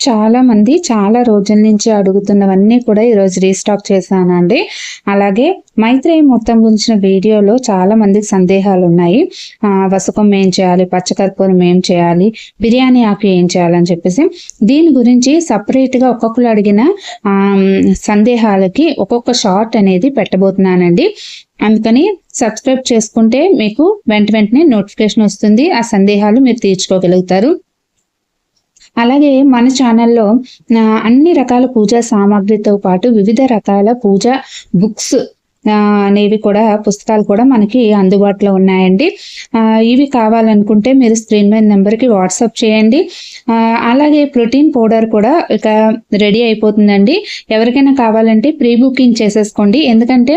చాలా మంది చాలా రోజుల నుంచి అడుగుతున్నవన్నీ కూడా ఈరోజు రీస్టాక్ చేశానండి. అలాగే మైత్రేయి మొత్తం గురించిన వీడియోలో చాలా మందికి సందేహాలు ఉన్నాయి. వసకం ఏం చేయాలి పచ్చకర్పూరం ఏం చేయాలి బిర్యానీ ఆకు ఏం చేయాలని చెప్పేసి. దీని గురించి సపరేట్గా ఒక్కొక్కరు అడిగిన సందేహాలకి ఒక్కొక్క షార్ట్ అనేది పెట్టబోతున్నానండి. అందుకని సబ్స్క్రైబ్ చేసుకుంటే మీకు వెంట వెంటనే నోటిఫికేషన్ వస్తుంది. ఆ సందేహాలు మీరు తీర్చుకోగలుగుతారు. అలాగే మన ఛానల్లో అన్ని రకాల పూజా సామాగ్రితో పాటు వివిధ రకాల పూజా బుక్స్ అనేవి కూడా పుస్తకాలు కూడా మనకి అందుబాటులో ఉన్నాయండి. ఇవి కావాలనుకుంటే మీరు స్క్రీన్ మీద నెంబర్కి వాట్సాప్ చేయండి. అలాగే ప్రోటీన్ పౌడర్ కూడా ఇక రెడీ అయిపోతుందండి. ఎవరికైనా కావాలంటే ప్రీ బుకింగ్ చేసేసుకోండి. ఎందుకంటే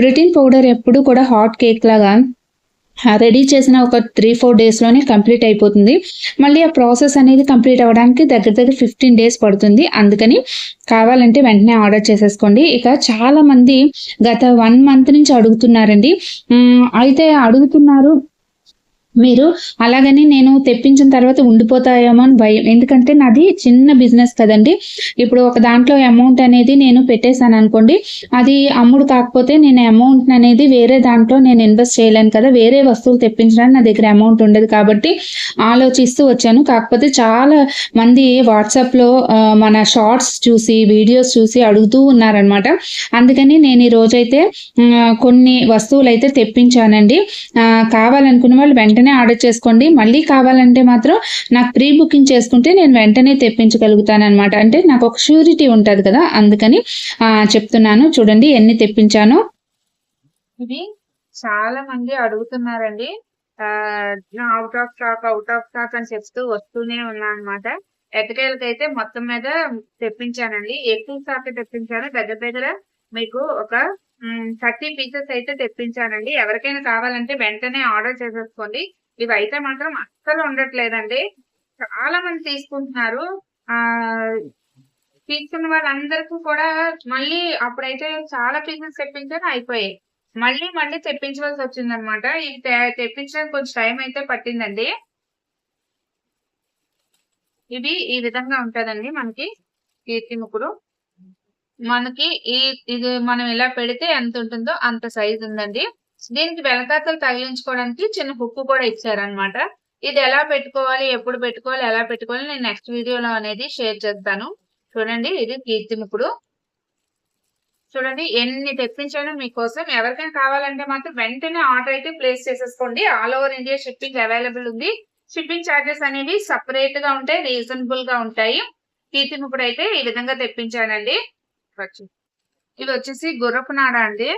ప్రోటీన్ పౌడర్ ఎప్పుడు కూడా హాట్ కేక్ లాగా రెడీ చేసిన ఒక త్రీ ఫోర్ డేస్లోనే కంప్లీట్ అయిపోతుంది. మళ్ళీ ఆ ప్రాసెస్ అనేది కంప్లీట్ అవ్వడానికి దగ్గర దగ్గర ఫిఫ్టీన్ డేస్ పడుతుంది. అందుకని కావాలంటే వెంటనే ఆర్డర్ చేసేసుకోండి. ఇక చాలామంది గత వన్ మంత్ నుంచి అడుగుతున్నారండి. అయితే అడుగుతున్నారు మీరు అలాగని నేను తెప్పించిన తర్వాత ఉండిపోతాయేమో అని భయం. ఎందుకంటే నాది చిన్న బిజినెస్ కదండి. ఇప్పుడు ఒక దాంట్లో అమౌంట్ అనేది నేను పెట్టేశాను అనుకోండి అది అమ్ముడు కాకపోతే నేను అమౌంట్ అనేది వేరే దాంట్లో నేను ఇన్వెస్ట్ చేయలేను కదా. వేరే వస్తువులు తెప్పించడానికి నా దగ్గర అమౌంట్ ఉండదు కాబట్టి ఆలోచిస్తూ వచ్చాను. కాకపోతే చాలా మంది వాట్సాప్లో మన షార్ట్స్ చూసి వీడియోస్ చూసి అడుగుతూ ఉన్నారనమాట అందుకని నేను ఈ రోజైతే కొన్ని వస్తువులు అయితే తెప్పించానండి కావాలనుకున్న వాళ్ళు వెంటనే ఆర్డర్ చేసుకోండి. మళ్ళీ కావాలంటే మాత్రం నాకు ప్రీ బుకింగ్ చేసుకుంటే నేను వెంటనే తెప్పించగలుగుతాను అనమాట అంటే నాకు ఒక షూరిటీ ఉంటుంది కదా అందుకని చెప్తున్నాను. చూడండి ఎన్ని తెప్పించాను. ఇది చాలా మంది అడుగుతున్నారండి. Out of stock out of stock అని చెప్తూ వస్తూనే ఉన్నా అనమాట ఎట్టకేలకైతే మొత్తం మీద తెప్పించానండి. ఎక్కువ స్టాక్ తెప్పించాను. దగ్గర దగ్గర మీకు ఒక థర్టీ పీసెస్ అయితే తెప్పించానండి. ఎవరికైనా కావాలంటే వెంటనే ఆర్డర్ చేసేసుకోండి. ఇవి అయితే మాత్రం అస్సలు ఉండట్లేదండి. చాలా మంది తీసుకుంటున్నారు. ఆ తీసుకున్న వాళ్ళందరికీ కూడా మళ్ళీ అప్పుడైతే చాలా పీసెస్ తెప్పించాను అయిపోయాయి. మళ్ళీ మళ్ళీ తెప్పించవలసి వచ్చింది అనమాట ఇది తెప్పించడానికి కొంచెం టైం అయితే పట్టిందండి. ఇది ఈ విధంగా ఉంటదండి మనకి కీర్తి ముక్కుడు మనకి ఈ ఇది మనం ఎలా పెడితే ఎంత ఉంటుందో అంత సైజు ఉందండి. దీనికి వెనకాతలు తగిలించుకోవడానికి చిన్న హుక్కు కూడా ఇచ్చారనమాట ఇది ఎలా పెట్టుకోవాలి ఎప్పుడు పెట్టుకోవాలి ఎలా పెట్టుకోవాలి నేను నెక్స్ట్ వీడియోలో అనేది షేర్ చేస్తాను. చూడండి ఇది కీర్తి ముక్కుడు చూడండి ఎన్ని తెప్పించాను మీకోసం. ఎవరికైనా కావాలంటే మాత్రం వెంటనే ఆర్డర్ అయితే ప్లేస్ చేసేసుకోండి. All over India shipping available ఉంది. షిప్పింగ్ ఛార్జెస్ అనేవి సపరేట్గా ఉంటాయి రీజనబుల్గా ఉంటాయి. కీర్తి అయితే ఈ విధంగా తెప్పించానండి. వచ్చి ఇది వచ్చేసి గుర్రపు నాడ అండి.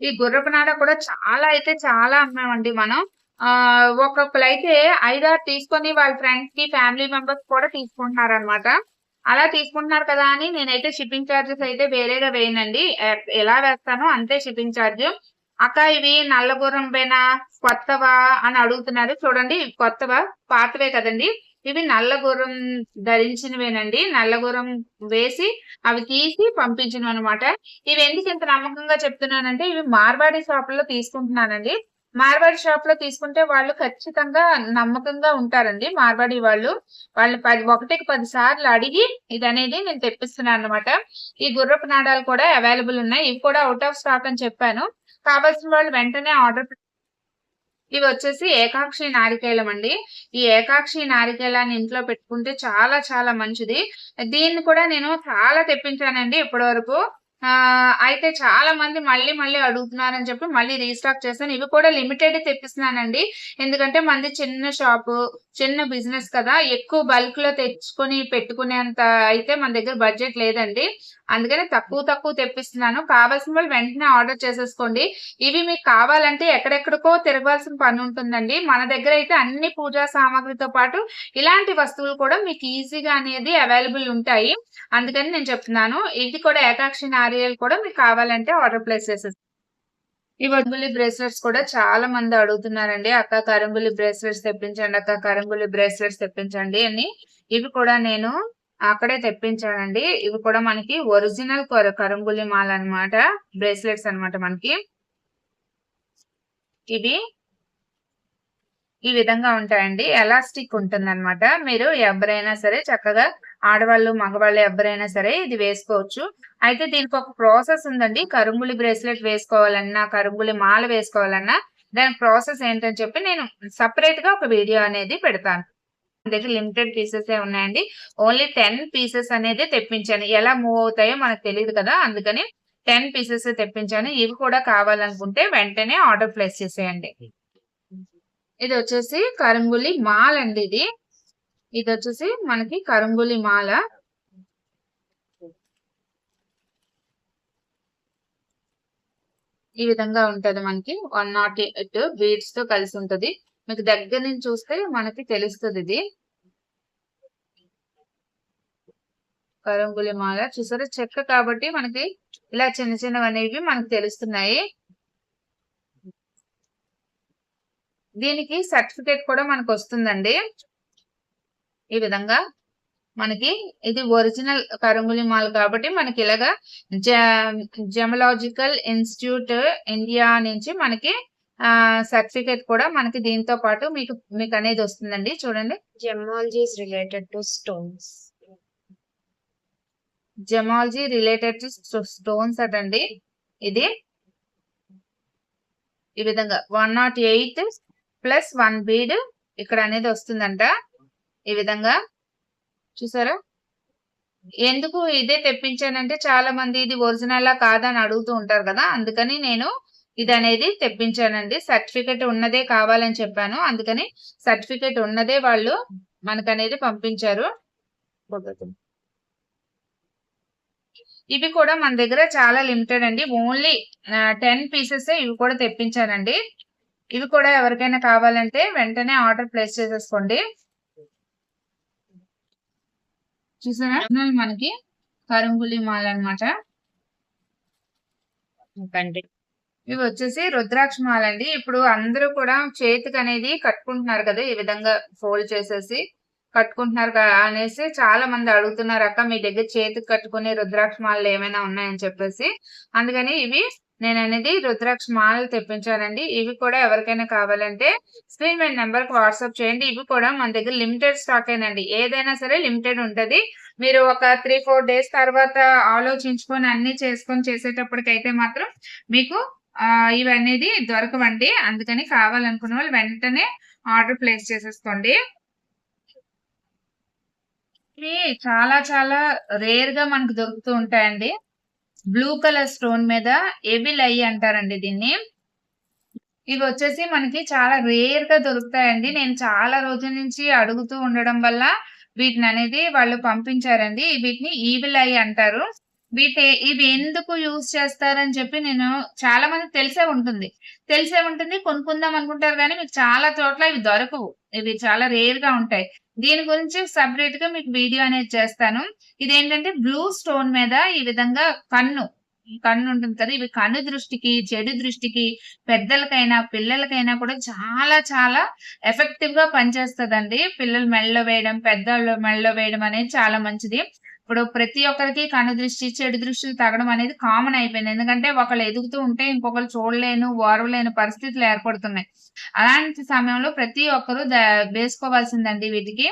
ఈ గుర్రపు నాడ కూడా చాలా అయితే చాలా అమ్మామండి మనం. ఆ ఒక్కొక్కరు ఐదారు తీసుకొని వాళ్ళ ఫ్రెండ్స్కి ఫ్యామిలీ మెంబర్స్ కూడా తీసుకుంటున్నారు అనమాట అలా తీసుకుంటున్నారు కదా అని నేనైతే షిప్పింగ్ ఛార్జెస్ అయితే వేరేగా వేయనండి. ఎలా వేస్తానో అంతే షిప్పింగ్ ఛార్జ్ అక్క ఇవి నల్ల గుర్రం పైన కొత్తవా అని అడుగుతున్నారు. చూడండి కొత్తవా? పాతవే కదండి. ఇవి నల్లగురం ధరించినవేనండి. నల్లగురం వేసి అవి తీసి పంపించినవి అనమాట ఇవి ఎందుకు ఇంత నమ్మకంగా చెప్తున్నానంటే ఇవి మార్వాడి షాప్లో తీసుకుంటున్నానండి. మార్వాడి షాప్లో తీసుకుంటే వాళ్ళు ఖచ్చితంగా నమ్మకంగా ఉంటారండి మార్వాడి వాళ్ళు. వాళ్ళు పది ఒకటికి పది సార్లు అడిగి ఇది అనేది నేను తెప్పిస్తున్నాను అనమాట ఈ గుర్రపు నాడాలు కూడా అవైలబుల్ ఉన్నాయి. ఇవి కూడా అవుట్ ఆఫ్ స్టాక్ అని చెప్పాను. కావాల్సిన వాళ్ళు వెంటనే ఆర్డర్ ఇవి వచ్చేసి ఏకాక్షి నారికేలం అండి. ఈ ఏకాక్షి నారికేలాన్ని ఇంట్లో పెట్టుకుంటే చాలా చాలా మంచిది. దీన్ని కూడా నేను చాలా తెప్పించానండి ఇప్పటి వరకు ఆ అయితే చాలా మంది మళ్ళీ మళ్ళీ అడుగుతున్నారని చెప్పి మళ్ళీ రీస్టాక్ చేశాను ఇవి కూడా లిమిటెడ్ తెప్పిస్తున్నానండి. ఎందుకంటే మంది చిన్న షాపు చిన్న బిజినెస్ కదా ఎక్కువ బల్క్లో తెచ్చుకొని పెట్టుకునేంత అయితే మన దగ్గర బడ్జెట్ లేదండి. అందుకని తక్కువ తక్కువ తెప్పిస్తున్నాను. కావాల్సిన వాళ్ళు వెంటనే ఆర్డర్ చేసేసుకోండి. ఇవి మీకు కావాలంటే ఎక్కడెక్కడికో తిరగాల్సిన పని ఉంటుందండి. మన దగ్గర అయితే అన్ని పూజా సామాగ్రితో పాటు ఇలాంటి వస్తువులు కూడా మీకు ఈజీగా అనేది అవైలబుల్ ఉంటాయి. అందుకని నేను చెప్తున్నాను. ఇది కూడా ఏకాక్షి నారియల్ కూడా మీకు కావాలంటే ఆర్డర్ ప్లేస్ చేసేసి ఈ వడ్బుల్లి బ్రేస్లెట్స్ కూడా చాలా మంది అడుగుతున్నారండి. అక్క కరంగులి బ్రేస్లెట్స్ తెప్పించండి అక్క కరంగులి బ్రేస్లెట్స్ తెప్పించండి అని. ఇవి కూడా నేను అక్కడే తెప్పించానండి. ఇవి కూడా మనకి ఒరిజినల్ కరంగులి మాల అన్నమాట. బ్రేస్లెట్స్ అన్నమాట మనకి. ఇవి ఈ విధంగా ఉంటాయండి. ఎలాస్టిక్ ఉంటుందన్నమాట. మీరు ఎవరైనా సరే చక్కగా ఆడవాళ్ళు మగవాళ్ళు ఎవరైనా సరే ఇది వేసుకోవచ్చు. అయితే దీనికి ఒక ప్రాసెస్ ఉందండి. కరుంగులి బ్రేస్లెట్ వేసుకోవాలన్నా కరుంగులి మాల వేసుకోవాలన్నా దాని ప్రాసెస్ ఏంటని చెప్పి నేను సపరేట్గా ఒక వీడియో అనేది పెడతాను. దగ్గర లిమిటెడ్ పీసెస్ ఉన్నాయండి. ఓన్లీ టెన్ పీసెస్ అనేది తెప్పించాను. ఎలా మూవ్ అవుతాయో మనకు తెలియదు కదా. అందుకని టెన్ పీసెస్ తెప్పించాను. ఇవి కూడా కావాలనుకుంటే వెంటనే ఆర్డర్ ప్లేస్ చేసేయండి. ఇది వచ్చేసి కరంగులి మాల్ అండి ఇది. ఇది వచ్చేసి మనకి కరంగులి మాల. ఈ విధంగా ఉంటది మనకి. వన్ నాట్ ఎయిట్ బీడ్స్తో కలిసి ఉంటది. మీకు దగ్గర నుంచి చూస్తే మనకి తెలుస్తుంది ఇది. కరంగులి మాల. చూసారా? చెక్క కాబట్టి మనకి ఇలా చిన్న చిన్నవి అనేవి మనకు తెలుస్తున్నాయి. దీనికి సర్టిఫికేట్ కూడా మనకు వస్తుందండి. ఈ విధంగా మనకి ఇది ఒరిజినల్ కరంగులి మాల్ కాబట్టి మనకి ఇలాగా జమలాజికల్ ఇన్స్టిట్యూట్ ఇండియా నుంచి మనకి సర్టిఫికేట్ కూడా మనకి దీంతో పాటు మీకు మీకు అనేది వస్తుందండి. చూడండి. Is related to stones. Gemology related to stones అటండి. ఇది ఈ విధంగా one naught eight plus one bead ఇక్కడ అనేది వస్తుందంట. ఈ విధంగా చూసారా? ఎందుకు ఇదే తెప్పించానంటే చాలా మంది ఇది ఒరిజినల్ కాదని అడుగుతూ ఉంటారు కదా. అందుకని నేను ఇది అనేది తెప్పించానండి. సర్టిఫికెట్ ఉన్నదే కావాలని చెప్పాను. అందుకని సర్టిఫికెట్ ఉన్నదే వాళ్ళు మనకనేది పంపించారు. ఇవి కూడా మన దగ్గర చాలా లిమిటెడ్ అండి. ఓన్లీ టెన్ పీసెస్ ఇవి కూడా తెప్పించానండి. ఇవి కూడా ఎవరికైనా కావాలంటే వెంటనే ఆర్డర్ ప్లేస్ చేసేసుకోండి. చూసారా? మనకి కరంగులి మాల అన్నమాట. Country. ఇవి వచ్చేసి రుద్రాక్ష మాల అండి. ఇప్పుడు అందరూ కూడా చేతికి అనేది కట్టుకుంటున్నారు కదా ఈ విధంగా ఫోల్డ్ చేసేసి కట్టుకుంటున్నారు కదా అనేసి చాలా మంది అడుగుతున్నారు అక్క మీ దగ్గర చేతికి కట్టుకునే రుద్రాక్ష మాలలు ఏమైనా ఉన్నాయని చెప్పేసి. అందుకని ఇవి నేను అనేది రుద్రాక్ష మాలలు తెప్పించానండి. ఇవి కూడా ఎవరికైనా కావాలంటే స్క్రీన్ మీద నెంబర్కి వాట్సాప్ చేయండి. ఇవి కూడా మన దగ్గర లిమిటెడ్ స్టాక్ ఏనండి ఏదైనా సరే లిమిటెడ్ ఉంటుంది. మీరు ఒక త్రీ ఫోర్ డేస్ తర్వాత ఆలోచించుకొని అన్ని చేసుకొని చేసేటప్పటికైతే మాత్రం మీకు ఇవన్నీ ఇవి అనేది దొరకవండి. అందుకని కావాలనుకున్న వాళ్ళు వెంటనే ఆర్డర్ ప్లేస్ చేసేసుకోండి. ఇవి చాలా చాలా రేర్గా మనకు దొరుకుతూ ఉంటాయండి. బ్లూ కలర్ స్టోన్ మీద ఎవిల్ ఐ అంటారండి దీన్ని. ఇవి వచ్చేసి మనకి చాలా రేర్గా దొరుకుతాయండి. నేను చాలా రోజుల నుంచి అడుగుతూ ఉండడం వల్ల వీటిని అనేది వాళ్ళు పంపించారండి. వీటిని ఈవిల్ ఐ అంటారు. వీటి ఇవి ఎందుకు యూజ్ చేస్తారని చెప్పి నేను చాలా మంది తెలిసే ఉంటుంది. తెలిసే ఉంటుంది కొనుక్కుందాం అనుకుంటారు కానీ మీకు చాలా చోట్ల ఇవి దొరకవు. ఇవి చాలా రేర్గా ఉంటాయి. దీని గురించి సపరేట్గా మీకు వీడియో అనేది చేస్తాను. ఇదేంటంటే బ్లూ స్టోన్ మీద ఈ విధంగా కన్ను కన్ను ఉంటుంది కదా ఇవి కన్ను దృష్టికి చెడు దృష్టికి పెద్దలకైనా పిల్లలకైనా కూడా చాలా చాలా ఎఫెక్టివ్గా పనిచేస్తుందండి. పిల్లలు మెళ్ళలో వేయడం పెద్దవాళ్ళు మెళ్ళలో వేయడం అనేది చాలా మంచిది. ఇప్పుడు ప్రతి ఒక్కరికి కన్ను దృష్టి చెడు దృష్టిలు తగ్గడం అనేది కామన్ అయిపోయింది. ఎందుకంటే ఒకళ్ళు ఎదుగుతూ ఉంటే ఇంకొకరు చూడలేను ఓర్వలేని పరిస్థితులు ఏర్పడుతున్నాయి. అలాంటి సమయంలో ప్రతి ఒక్కరు వేసుకోవాల్సిందండి వీటికి.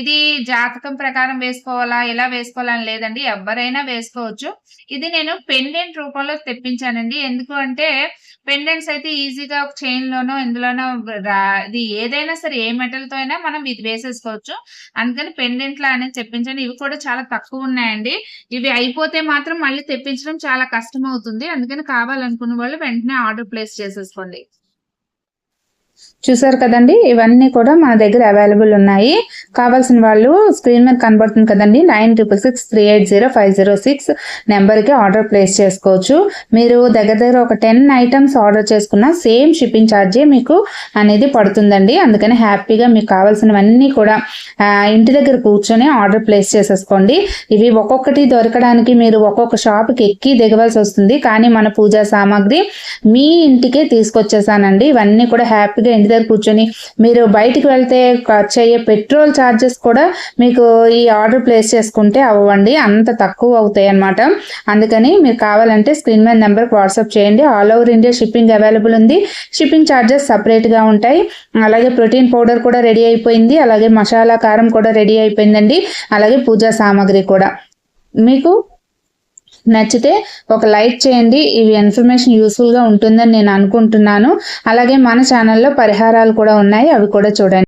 ఇది జాతకం ప్రకారం వేసుకోవాలా ఇలా వేసుకోవాలని లేదండి. ఎవరైనా వేసుకోవచ్చు. ఇది నేను పెండెంట్ రూపంలో తెప్పించానండి. ఎందుకు అంటే పెండెంట్స్ అయితే ఈజీగా ఒక చైన్ లోనో ఇందులోనో ఇది ఏదైనా సరే ఏ మెటల్తో అయినా మనం ఇది వేసేసుకోవచ్చు. అందుకని పెండెంట్ లా అనేది తెప్పించాను. ఇవి కూడా చాలా తక్కువ ఉన్నాయండి. ఇవి అయిపోతే మాత్రం మళ్ళీ తెప్పించడం చాలా కష్టం అవుతుంది అందుకని కావాలనుకున్న వాళ్ళు వెంటనే ఆర్డర్ ప్లేస్ చేసేసుకోండి. చూసారు కదండి? ఇవన్నీ కూడా మన దగ్గర అవైలబుల్ ఉన్నాయి. కావాల్సిన వాళ్ళు స్క్రీన్ మీద కనబడుతుంది కదండి. Nine triple six three eight zero five zero six నెంబర్కి ఆర్డర్ ప్లేస్ చేసుకోవచ్చు. మీరు దగ్గర దగ్గర ఒక టెన్ ఐటమ్స్ ఆర్డర్ చేసుకున్న సేమ్ షిప్పింగ్ ఛార్జే మీకు అనేది పడుతుందండి. అందుకని హ్యాపీగా మీకు కావాల్సినవన్నీ కూడా ఇంటి దగ్గర కూర్చొని ఆర్డర్ ప్లేస్ చేసేసుకోండి. ఇవి ఒక్కొక్కటి దొరకడానికి మీరు ఒక్కొక్క షాప్కి ఎక్కి దిగవలసి వస్తుంది. కానీ మన పూజా సామాగ్రి మీ ఇంటికే తీసుకొచ్చేసానండి. ఇవన్నీ కూడా హ్యాపీగా ఇంటి దగ్గర కూర్చొని మీరు బయటికి వెళ్తే ఖర్చు అయ్యే పెట్రోల్ ఛార్జెస్ కూడా మీకు ఈ ఆర్డర్ ప్లేస్ చేసుకుంటే అవ్వండి. అంత తక్కువ అవుతాయి అన్నమాట. అందుకని మీరు కావాలంటే స్క్రీన్ మీద నెంబర్కి వాట్సాప్ చేయండి. All over India shipping available ఉంది. షిప్పింగ్ ఛార్జెస్ సపరేట్గా ఉంటాయి. అలాగే ప్రోటీన్ పౌడర్ కూడా రెడీ అయిపోయింది. అలాగే మసాలా కారం కూడా రెడీ అయిపోయిందండి. అలాగే పూజా సామాగ్రి కూడా. మీకు నచ్చితే ఒక లైక్ చేయండి. ఇవి ఇన్ఫర్మేషన్ యూస్ఫుల్గా ఉంటుందని నేను అనుకుంటున్నాను. అలాగే మన ఛానల్లో పరిహారాలు కూడా ఉన్నాయి. అవి కూడా చూడండి.